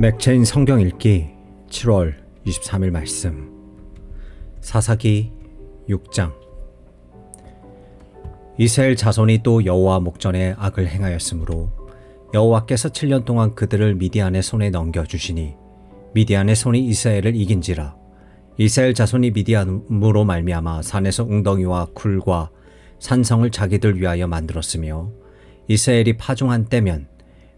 맥체인 성경 읽기 7월 23일 말씀. 사사기 6장. 이스라엘 자손이 또 여호와 목전에 악을 행하였으므로 여호와께서 7년 동안 그들을 미디안의 손에 넘겨 주시니 미디안의 손이 이스라엘을 이긴지라. 이스라엘 자손이 미디안으로 말미암아 산에서 웅덩이와 굴과 산성을 자기들 위하여 만들었으며 이스라엘이 파종한 때면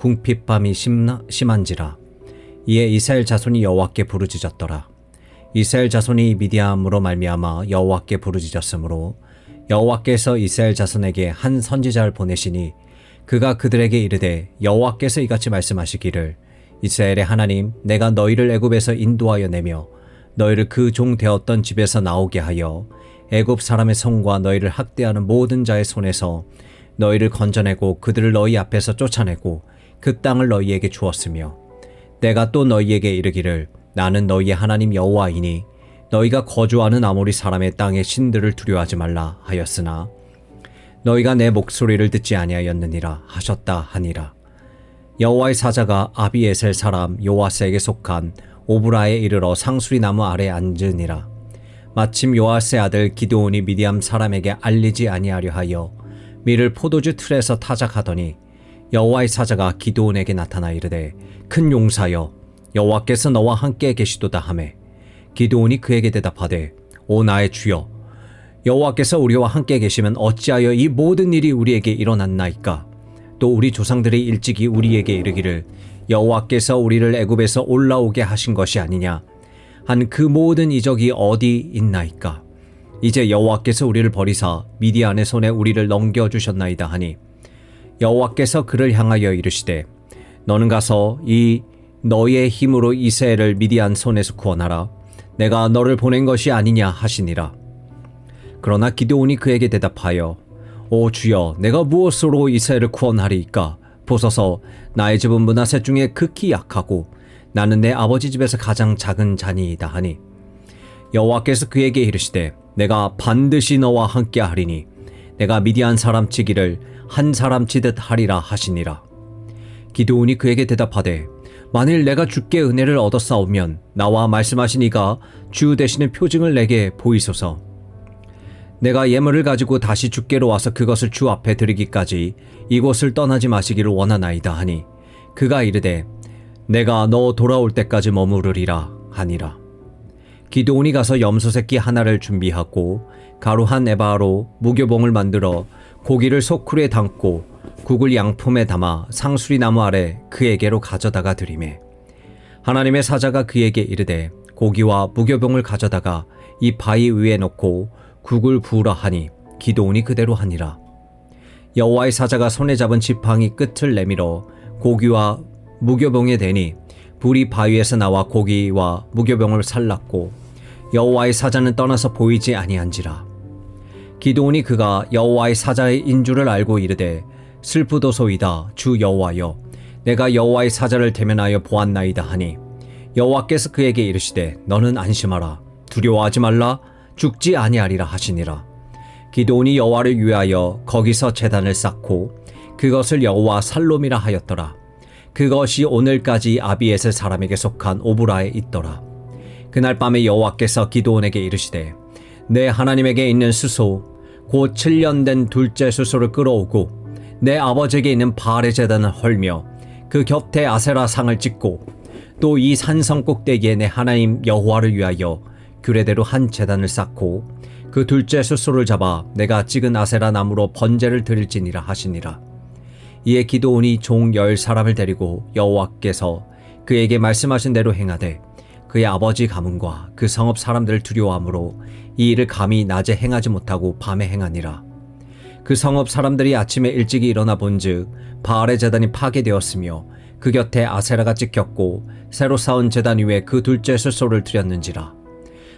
궁핍밤이 심나, 심한지라. 이에 이스라엘 자손이 여호와께 부르짖었더라. 이스라엘 자손이 미디안으로 말미암아 여호와께 부르짖었으므로 여호와께서 이스라엘 자손에게 한 선지자를 보내시니 그가 그들에게 이르되 여호와께서 이같이 말씀하시기를 이스라엘의 하나님 내가 너희를 애굽에서 인도하여 내며 너희를 그 종 되었던 집에서 나오게 하여 애굽 사람의 성과 너희를 학대하는 모든 자의 손에서 너희를 건져내고 그들을 너희 앞에서 쫓아내고 그 땅을 너희에게 주었으며 내가 또 너희에게 이르기를 나는 너희의 하나님 여호와이니 너희가 거주하는 아모리 사람의 땅의 신들을 두려워하지 말라 하였으나 너희가 내 목소리를 듣지 아니하였느니라 하셨다 하니라. 여호와의 사자가 아비에셀 사람 요아스에게 속한 오브라에 이르러 상수리 나무 아래 앉으니라. 마침 요아스의 아들 기드온이 미디암 사람에게 알리지 아니하려 하여 밀을 포도주 틀에서 타작하더니 여호와의 사자가 기드온에게 나타나 이르되 큰 용사여 여호와께서 너와 함께 계시도다 하매 기드온이 그에게 대답하되 오 나의 주여 여호와께서 우리와 함께 계시면 어찌하여 이 모든 일이 우리에게 일어났나이까? 또 우리 조상들이 일찍이 우리에게 이르기를 여호와께서 우리를 애굽에서 올라오게 하신 것이 아니냐? 한 그 모든 이적이 어디 있나이까? 이제 여호와께서 우리를 버리사 미디안의 손에 우리를 넘겨 주셨나이다 하니 여호와께서 그를 향하여 이르시되 너는 가서 이 너희의 힘으로 이스라엘을 미디안 손에서 구원하라. 내가 너를 보낸 것이 아니냐 하시니라. 그러나 기드온이 그에게 대답하여 오 주여 내가 무엇으로 이스라엘을 구원하리이까? 보소서 나의 집은 문화세 중에 극히 약하고 나는 내 아버지 집에서 가장 작은 자니이다 하니. 여호와께서 그에게 이르시되 내가 반드시 너와 함께 하리니 내가 미디안 사람 치기를 한 사람 치듯 하리라 하시니라. 기드온이 그에게 대답하되 만일 내가 주께 은혜를 얻었사오면 나와 말씀하신 이가 주 되시는 표징을 내게 보이소서. 내가 예물을 가지고 다시 주께로 와서 그것을 주 앞에 드리기까지 이곳을 떠나지 마시기를 원하나이다 하니 그가 이르되 내가 너 돌아올 때까지 머무르리라 하니라. 기드온이 가서 염소 새끼 하나를 준비하고 가루 한 에바로 무교봉을 만들어 고기를 소쿠리에 담고 국을 양품에 담아 상수리 나무 아래 그에게로 가져다가 드리매 하나님의 사자가 그에게 이르되 고기와 무교병을 가져다가 이 바위 위에 놓고 국을 부으라 하니 기도온이 그대로 하니라. 여호와의 사자가 손에 잡은 지팡이 끝을 내밀어 고기와 무교병에 대니 불이 바위에서 나와 고기와 무교병을 살랐고 여호와의 사자는 떠나서 보이지 아니한지라 기도온이 그가 여호와의 사자의 인주를 알고 이르되 슬프도소이다 주 여호와여. 내가 여호와의 사자를 대면하여 보았나이다 하니 여호와께서 그에게 이르시되 너는 안심하라 두려워하지 말라 죽지 아니하리라 하시니라. 기도온이 여호와를 위하여 거기서 제단을 쌓고 그것을 여호와 살롬이라 하였더라. 그것이 오늘까지 아비에셀 사람에게 속한 오브라에 있더라. 그날 밤에 여호와께서 기도온에게 이르시되 내 하나님에게 있는 수소 곧 7년 된 둘째 수소를 끌어오고 내 아버지에게 있는 바알의 재단을 헐며 그 곁에 아세라 상을 찍고 또 이 산성 꼭대기에 내 하나님 여호와를 위하여 규례대로 한 재단을 쌓고 그 둘째 수소를 잡아 내가 찍은 아세라 나무로 번제를 드릴지니라 하시니라. 이에 기도온이 종 열 사람을 데리고 여호와께서 그에게 말씀하신 대로 행하되 그의 아버지 가문과 그 성읍 사람들을 두려워하므로 이 일을 감히 낮에 행하지 못하고 밤에 행하니라. 그 성읍 사람들이 아침에 일찍이 일어나 본즉 바알의 재단이 파괴되었으며 그 곁에 아세라가 찍혔고 새로 쌓은 제단 위에 그 둘째 숫소를 드렸는지라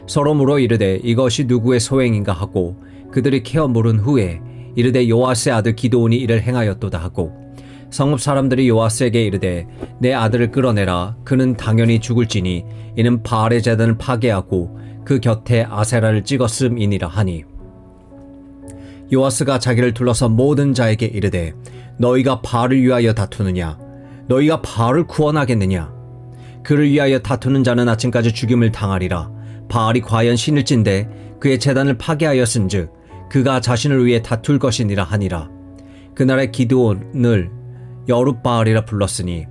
서로 물어 이르되 이것이 누구의 소행인가 하고 그들이 캐어 물은 후에 이르되 요아스의 아들 기도온이 이를 행하였도다 하고 성읍 사람들이 요아스에게 이르되 내 아들을 끌어내라. 그는 당연히 죽을지니 이는 바알의 제단을 파괴하고 그 곁에 아세라를 찍었음이니라 하니. 요아스가 자기를 둘러서 모든 자에게 이르되 너희가 바알을 위하여 다투느냐? 너희가 바알을 구원하겠느냐? 그를 위하여 다투는 자는 아침까지 죽임을 당하리라. 바알이 과연 신일진데 그의 재단을 파괴하였은즉 그가 자신을 위해 다툴 것이니라 하니라. 그날의 기드온을 여룻바알이라 불렀으니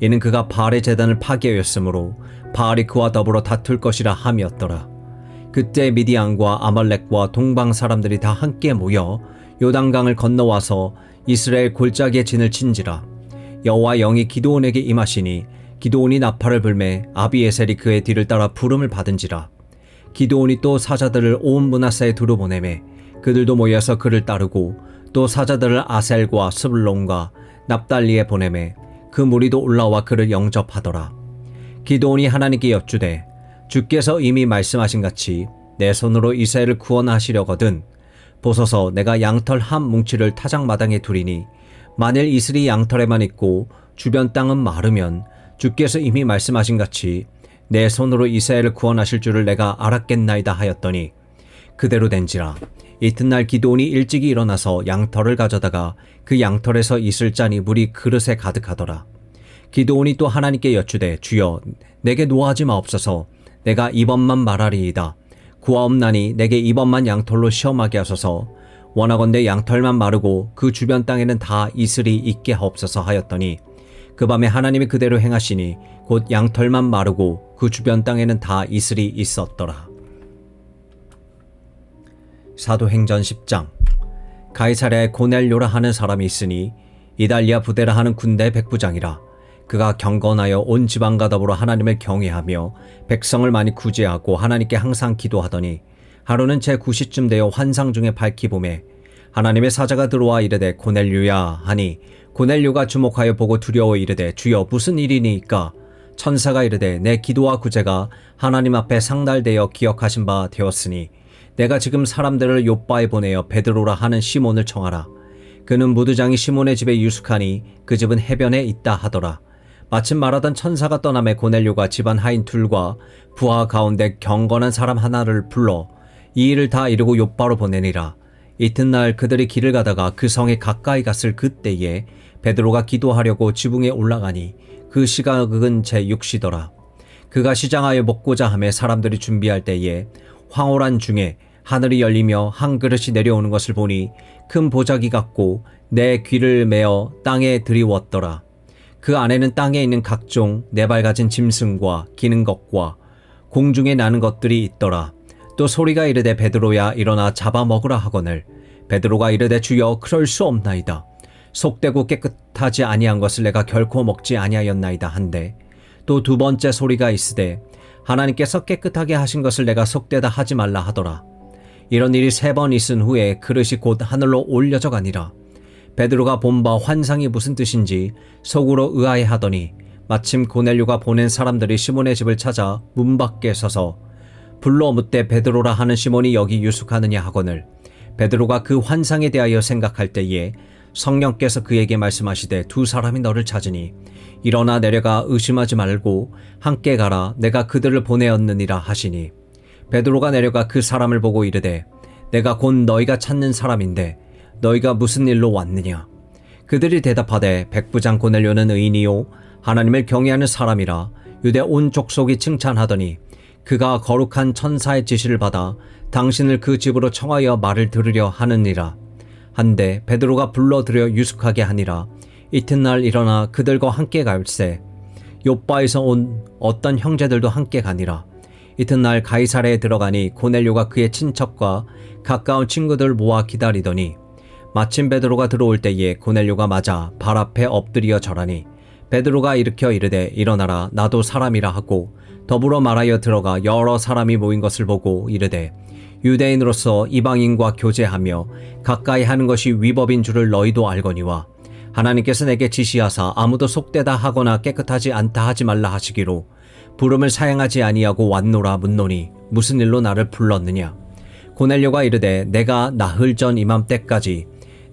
이는 그가 바알의 재단을 파괴하였으므로 바알이 그와 더불어 다툴 것이라 함이었더라. 그때 미디안과 아말렉과 동방 사람들이 다 함께 모여 요단강을 건너와서 이스라엘 골짜기에 진을 친지라. 여호와 영이 기도온에게 임하시니 기도온이 나팔을 불매 아비에셀이 그의 뒤를 따라 부름을 받은지라. 기도온이 또 사자들을 온 문하사에 두루 보내매 그들도 모여서 그를 따르고 또 사자들을 아셀과 스불론과 납달리에 보내매 그 무리도 올라와 그를 영접하더라. 기도온이 하나님께 여쭈되 주께서 이미 말씀하신 같이 내 손으로 이스라엘을 구원하시려거든 보소서 내가 양털 한 뭉치를 타작마당에 두리니 만일 이슬이 양털에만 있고 주변 땅은 마르면 주께서 이미 말씀하신 같이 내 손으로 이스라엘을 구원하실 줄을 내가 알았겠나이다 하였더니 그대로 된지라. 이튿날 기도온이 일찍이 일어나서 양털을 가져다가 그 양털에서 이슬 짜니 물이 그릇에 가득하더라. 기도온이 또 하나님께 여쭈되 주여 내게 노하지 마옵소서. 내가 이번만 말하리이다. 구하옵나니 내게 이번만 양털로 시험하게 하소서. 원하건대 양털만 마르고 그 주변 땅에는 다 이슬이 있게 하옵소서 하였더니 그 밤에 하나님이 그대로 행하시니 곧 양털만 마르고 그 주변 땅에는 다 이슬이 있었더라. 사도행전 10장. 가이사랴에 고넬료라 하는 사람이 있으니 이달리아 부대라 하는 군대 백부장이라 그가 경건하여 온 지방과 더불어 하나님을 경외하며 백성을 많이 구제하고 하나님께 항상 기도하더니 하루는 제 9시쯤 되어 환상 중에 밝히 봄에 하나님의 사자가 들어와 이르되 고넬류야 하니 고넬류가 주목하여 보고 두려워 이르되 주여 무슨 일이니까? 천사가 이르되 내 기도와 구제가 하나님 앞에 상달되어 기억하신 바 되었으니 내가 지금 사람들을 요바에 보내어 베드로라 하는 시몬을 청하라 그는 무두장이 시몬의 집에 유숙하니 그 집은 해변에 있다 하더라 마침 말하던 천사가 떠남에 고넬료가 집안 하인 둘과 부하 가운데 경건한 사람 하나를 불러 이 일을 다 이루고 요바로 보내니라. 이튿날 그들이 길을 가다가 그 성에 가까이 갔을 그때에 베드로가 기도하려고 지붕에 올라가니 그 시각은 제 6시더라. 그가 시장하여 먹고자 하며 사람들이 준비할 때에 황홀한 중에 하늘이 열리며 한 그릇이 내려오는 것을 보니 큰 보자기 같고 내 귀를 메어 땅에 들이웠더라. 그 안에는 땅에 있는 각종 네발 가진 짐승과 기는 것과 공중에 나는 것들이 있더라. 또 소리가 이르되 베드로야 일어나 잡아먹으라 하거늘 베드로가 이르되 주여 그럴 수 없나이다. 속되고 깨끗하지 아니한 것을 내가 결코 먹지 아니하였나이다 한데 또 두 번째 소리가 있으되 하나님께서 깨끗하게 하신 것을 내가 속되다 하지 말라 하더라. 이런 일이 세 번 있은 후에 그릇이 곧 하늘로 올려져 가니라. 베드로가 본 바 환상이 무슨 뜻인지 속으로 의아해하더니 마침 고넬료가 보낸 사람들이 시몬의 집을 찾아 문 밖에 서서 불러 묻되 베드로라 하는 시몬이 여기 유숙하느냐 하거늘 베드로가 그 환상에 대하여 생각할 때에 성령께서 그에게 말씀하시되 두 사람이 너를 찾으니 일어나 내려가 의심하지 말고 함께 가라 내가 그들을 보내었느니라 하시니 베드로가 내려가 그 사람을 보고 이르되 내가 곧 너희가 찾는 사람인데 너희가 무슨 일로 왔느냐? 그들이 대답하되 백부장 고넬료는 의인이요 하나님을 경외하는 사람이라 유대 온 족속이 칭찬하더니 그가 거룩한 천사의 지시를 받아 당신을 그 집으로 청하여 말을 들으려 하느니라. 한데 베드로가 불러들여 유숙하게 하니라. 이튿날 일어나 그들과 함께 갈새 요바에서 온 어떤 형제들도 함께 가니라. 이튿날 가이사레에 들어가니 고넬료가 그의 친척과 가까운 친구들 모아 기다리더니 마침 베드로가 들어올 때에 고넬료가 맞아 발 앞에 엎드려 절하니 베드로가 일으켜 이르되 일어나라 나도 사람이라 하고 더불어 말하여 들어가 여러 사람이 모인 것을 보고 이르되 유대인으로서 이방인과 교제하며 가까이 하는 것이 위법인 줄을 너희도 알거니와 하나님께서 내게 지시하사 아무도 속되다 하거나 깨끗하지 않다 하지 말라 하시기로 부름을 사양하지 아니하고 왔노라 묻노니 무슨 일로 나를 불렀느냐 고넬료가 이르되 내가 나흘 전 이맘때까지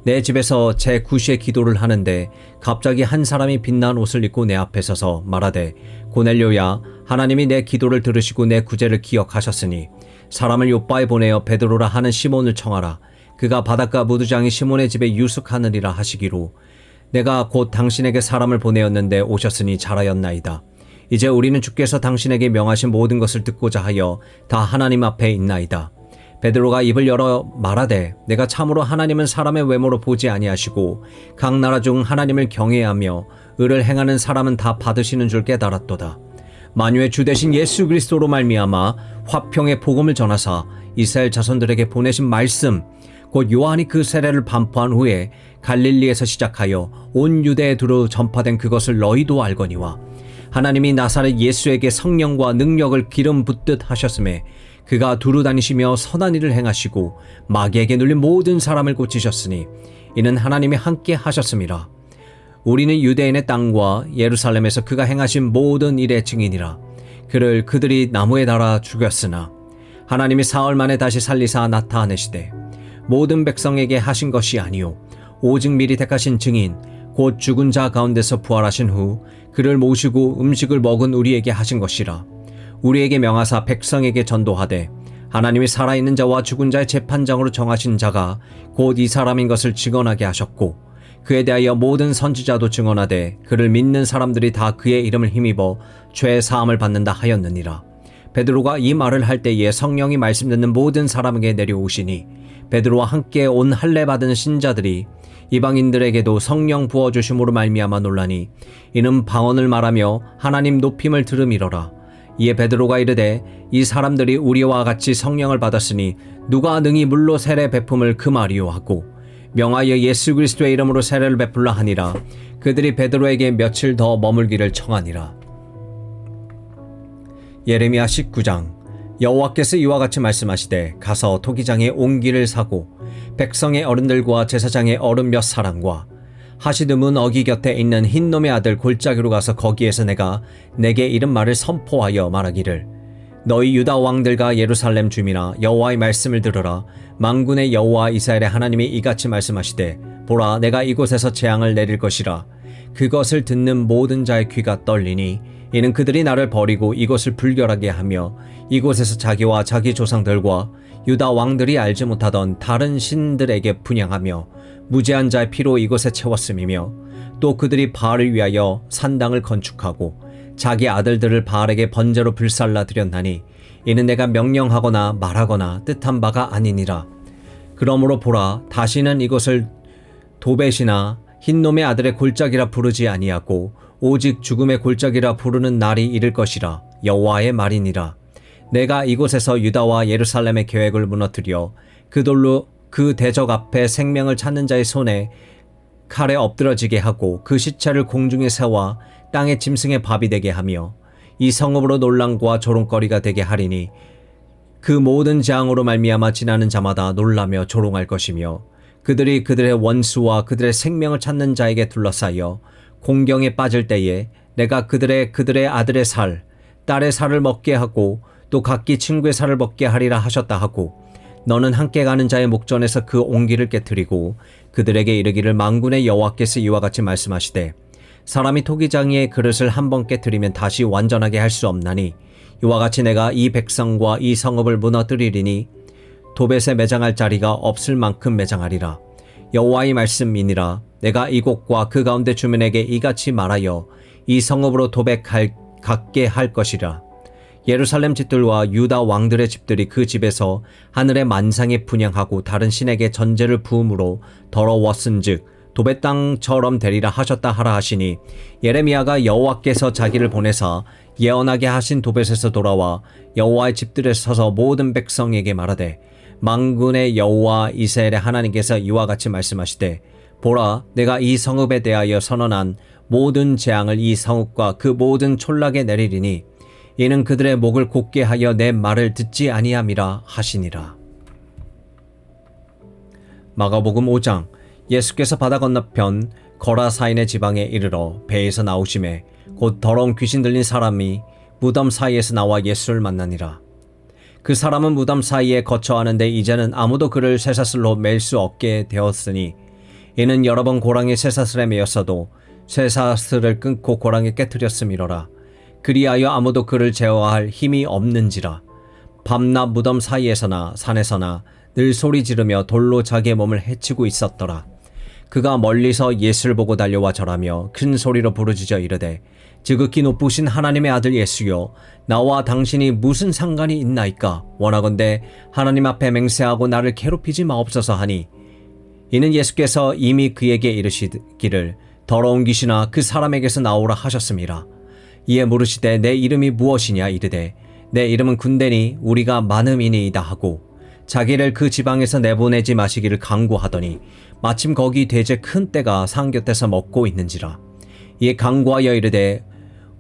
내 집에서 제 구시의 기도를 하는데 갑자기 한 사람이 빛난 옷을 입고 내 앞에 서서 말하되 고넬료야 하나님이 내 기도를 들으시고 내 구제를 기억하셨으니 사람을 요바에 보내어 베드로라 하는 시몬을 청하라 그가 바닷가 무두장이 시몬의 집에 유숙하느니라 하시기로 내가 곧 당신에게 사람을 보내었는데 오셨으니 잘하였나이다. 이제 우리는 주께서 당신에게 명하신 모든 것을 듣고자 하여 다 하나님 앞에 있나이다. 베드로가 입을 열어 말하되 내가 참으로 하나님은 사람의 외모로 보지 아니하시고 각 나라 중 하나님을 경외하며 의를 행하는 사람은 다 받으시는 줄 깨달았도다. 만유의 주 대신 예수 그리스도로 말미암아 화평의 복음을 전하사 이스라엘 자손들에게 보내신 말씀 곧 요한이 그 세례를 반포한 후에 갈릴리에서 시작하여 온 유대에 두루 전파된 그것을 너희도 알거니와 하나님이 나사렛 예수에게 성령과 능력을 기름 붓듯 하셨음에 그가 두루 다니시며 선한 일을 행하시고 마귀에게 눌린 모든 사람을 고치셨으니 이는 하나님이 함께 하셨음이라. 우리는 유대인의 땅과 예루살렘에서 그가 행하신 모든 일의 증인이라. 그를 그들이 나무에 달아 죽였으나 하나님이 사흘 만에 다시 살리사 나타내시되 모든 백성에게 하신 것이 아니요 오직 미리 택하신 증인 곧 죽은 자 가운데서 부활하신 후 그를 모시고 음식을 먹은 우리에게 하신 것이라. 우리에게 명하사 백성에게 전도하되 하나님이 살아있는 자와 죽은 자의 재판장으로 정하신 자가 곧 이 사람인 것을 증언하게 하셨고 그에 대하여 모든 선지자도 증언하되 그를 믿는 사람들이 다 그의 이름을 힘입어 죄 사함을 받는다 하였느니라. 베드로가 이 말을 할 때에 성령이 말씀 듣는 모든 사람에게 내려오시니 베드로와 함께 온 할례 받은 신자들이 이방인들에게도 성령 부어 주심으로 말미암아 놀라니 이는 방언을 말하며 하나님 높임을 들음이러라. 이에 베드로가 이르되 이 사람들이 우리와 같이 성령을 받았으니 누가 능히 물로 세례 베품을 그 말이요 하고 명하여 예수 그리스도의 이름으로 세례를 베풀라 하니라. 그들이 베드로에게 며칠 더 머물기를 청하니라. 예레미야 19장. 여호와께서 이와 같이 말씀하시되 가서 토기장에 옹기를 사고 백성의 어른들과 제사장의 어른 몇 사람과 하시드문 어기 곁에 있는 흰놈의 아들 골짜기로 가서 거기에서 내가 내게 이른 말을 선포하여 말하기를 너희 유다 왕들과 예루살렘 주민아 여호와의 말씀을 들으라. 망군의 여호와 이스라엘의 하나님이 이같이 말씀하시되 보라 내가 이곳에서 재앙을 내릴 것이라. 그것을 듣는 모든 자의 귀가 떨리니 이는 그들이 나를 버리고 이곳을 불결하게 하며 이곳에서 자기와 자기 조상들과 유다 왕들이 알지 못하던 다른 신들에게 분양하며 무죄한 자의 피로 이곳에 채웠음이며 또 그들이 바알을 위하여 산당을 건축하고 자기 아들들을 바알에게 번제로 불살라 드렸나니 이는 내가 명령하거나 말하거나 뜻한 바가 아니니라. 그러므로 보라 다시는 이곳을 도벳이나 흰놈의 아들의 골짜기라 부르지 아니하고 오직 죽음의 골짜기라 부르는 날이 이를 것이라 여호와의 말이니라 내가 이곳에서 유다와 예루살렘의 계획을 무너뜨려 그 돌로 그 대적 앞에 생명을 찾는 자의 손에 칼에 엎드러지게 하고 그 시체를 공중에 세워 땅의 짐승의 밥이 되게 하며 이 성읍으로 논란과 조롱거리가 되게 하리니 그 모든 재앙으로 말미암아 지나는 자마다 놀라며 조롱할 것이며 그들이 그들의 원수와 그들의 생명을 찾는 자에게 둘러싸여 공경에 빠질 때에 내가 그들의 그들의 아들의 살, 딸의 살을 먹게 하고 또 각기 친구의 살을 먹게 하리라 하셨다 하고 너는 함께 가는 자의 목전에서 그 옹기를 깨뜨리고 그들에게 이르기를 망군의 여호와께서 이와 같이 말씀하시되 사람이 토기장이의 그릇을 한 번 깨뜨리면 다시 완전하게 할 수 없나니 이와 같이 내가 이 백성과 이 성읍을 무너뜨리리니 도벳에 매장할 자리가 없을 만큼 매장하리라 여호와의 말씀이니라 내가 이곳과 그 가운데 주민에게 이같이 말하여 이 성읍으로 도백할 갖게 할 것이라. 예루살렘 집들과 유다 왕들의 집들이 그 집에서 하늘의 만상에 분양하고 다른 신에게 전제를 부음으로 더러웠은즉 도배 땅처럼 되리라 하셨다 하라 하시니 예레미야가 여호와께서 자기를 보내사 예언하게 하신 도벳에서 돌아와 여호와의 집들에 서서 모든 백성에게 말하되 망군의 여호와 이스라엘의 하나님께서 이와 같이 말씀하시되 보라, 내가 이 성읍에 대하여 선언한 모든 재앙을 이 성읍과 그 모든 촌락에 내리리니 이는 그들의 목을 곧게 하여 내 말을 듣지 아니함이라 하시니라. 마가복음 5장 예수께서 바다 건너편 거라사인의 지방에 이르러 배에서 나오심에 곧 더러운 귀신 들린 사람이 무덤 사이에서 나와 예수를 만나니라. 그 사람은 무덤 사이에 거처하는데 이제는 아무도 그를 쇠사슬로 맬 수 없게 되었으니 이는 여러 번 고랑이 쇠사슬에 매였어도 쇠사슬을 끊고 고랑에 깨뜨렸음이로라. 그리하여 아무도 그를 제어할 힘이 없는지라. 밤낮 무덤 사이에서나 산에서나 늘 소리 지르며 돌로 자기의 몸을 해치고 있었더라. 그가 멀리서 예수를 보고 달려와 절하며 큰 소리로 부르짖어 이르되 지극히 높으신 하나님의 아들 예수여 나와 당신이 무슨 상관이 있나이까 원하건대 하나님 앞에 맹세하고 나를 괴롭히지 마옵소서 하니 이는 예수께서 이미 그에게 이르시기를 더러운 귀신아 그 사람에게서 나오라 하셨습니다. 이에 물으시되 내 이름이 무엇이냐 이르되 내 이름은 군대니 우리가 많음이니이다 하고 자기를 그 지방에서 내보내지 마시기를 강구하더니 마침 거기 되제 큰 떼가 산 곁에서 먹고 있는지라. 이에 강구하여 이르되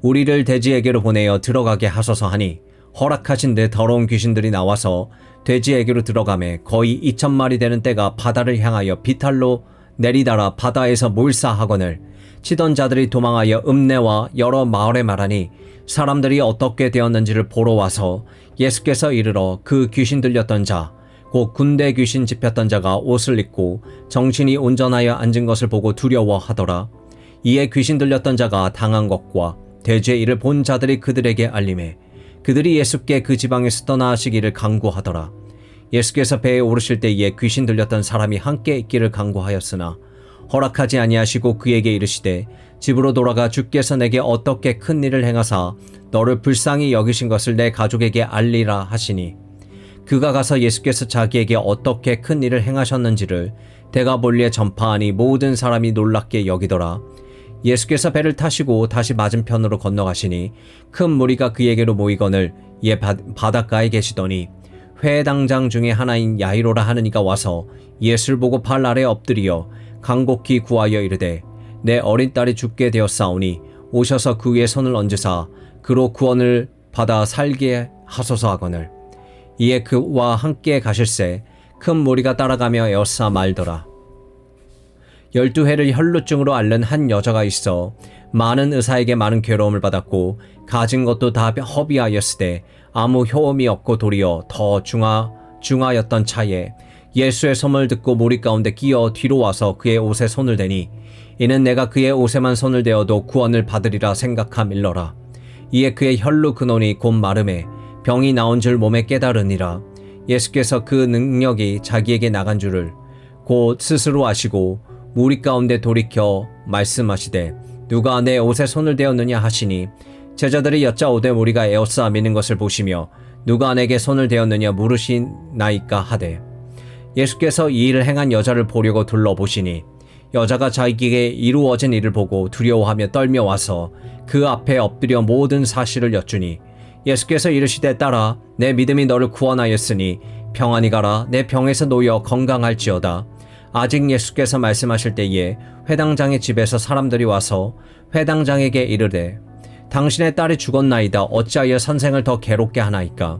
우리를 돼지에게로 보내어 들어가게 하소서 하니 허락하신 데 더러운 귀신들이 나와서 돼지에게로 들어가매 거의 2천 마리 되는 떼가 바다를 향하여 비탈로 내리달아 바다에서 몰사하거늘 치던 자들이 도망하여 읍내와 여러 마을에 말하니 사람들이 어떻게 되었는지를 보러 와서 예수께서 이르러 그 귀신 들렸던 자, 곧 군대 귀신 집혔던 자가 옷을 입고 정신이 온전하여 앉은 것을 보고 두려워하더라. 이에 귀신 들렸던 자가 당한 것과 대죄의 일을 본 자들이 그들에게 알림해 그들이 예수께 그 지방에서 떠나시기를 강구하더라. 예수께서 배에 오르실 때에 귀신 들렸던 사람이 함께 있기를 강구하였으나 허락하지 아니하시고 그에게 이르시되 집으로 돌아가 주께서 내게 어떻게 큰 일을 행하사 너를 불쌍히 여기신 것을 내 가족에게 알리라 하시니 그가 가서 예수께서 자기에게 어떻게 큰 일을 행하셨는지를 대가볼리에 전파하니 모든 사람이 놀랍게 여기더라. 예수께서 배를 타시고 다시 맞은편으로 건너가시니 큰 무리가 그에게로 모이거늘 이에 바, 바닷가에 계시더니 회당장 중에 하나인 야이로라 하는 이가 와서 예수를 보고 발 아래 엎드리어 간곡히 구하여 이르되 내 어린 딸이 죽게 되었사오니 오셔서 그 위에 손을 얹으사 그로 구원을 받아 살게 하소서 하거늘. 이에 그와 함께 가실새 큰 무리가 따라가며 에어싸 말더라. 열두 해를 혈루증으로 앓는 한 여자가 있어 많은 의사에게 많은 괴로움을 받았고 가진 것도 다 허비하였으되 아무 효험이 없고 도리어 더 중하 중하였던 차에 예수의 소문을 듣고 무리 가운데 끼어 뒤로 와서 그의 옷에 손을 대니 이는 내가 그의 옷에만 손을 대어도 구원을 받으리라 생각함일러라. 이에 그의 혈루 근원이 곧 마름에 병이 나온 줄 몸에 깨달으니라. 예수께서 그 능력이 자기에게 나간 줄을 곧 스스로 아시고 무리 가운데 돌이켜 말씀하시되 누가 내 옷에 손을 대었느냐 하시니 제자들이 여짜오되 우리가 에어싸 미는 것을 보시며 누가 내게 손을 대었느냐 물으시나이까 하되 예수께서 이 일을 행한 여자를 보려고 둘러보시니 여자가 자기에게 이루어진 일을 보고 두려워하며 떨며 와서 그 앞에 엎드려 모든 사실을 여쭈니 예수께서 이르시되 따라 내 믿음이 너를 구원하였으니 평안히 가라 내 병에서 놓여 건강할지어다. 아직 예수께서 말씀하실 때에 회당장의 집에서 사람들이 와서 회당장에게 이르되 당신의 딸이 죽었나이다. 어찌하여 선생을 더 괴롭게 하나이까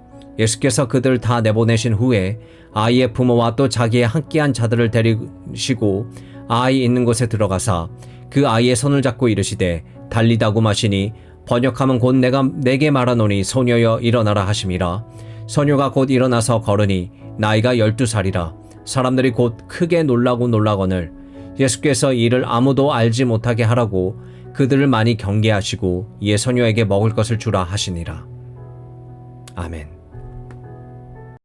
예수께서 그들 다 내보내신 후에 아이의 부모와 또 자기의 함께한 자들을 데리시고 아이 있는 곳에 들어가사 그 아이의 손을 잡고 이르시되 달리다고 마시니 번역하면 곧 내가 내게 말하노니 소녀여 일어나라 하심이라. 소녀가 곧 일어나서 걸으니 나이가 열두 살이라. 사람들이 곧 크게 놀라고 놀라거늘 예수께서 이를 아무도 알지 못하게 하라고 그들을 많이 경계하시고 이에 소녀에게 먹을 것을 주라 하시니라. 아멘.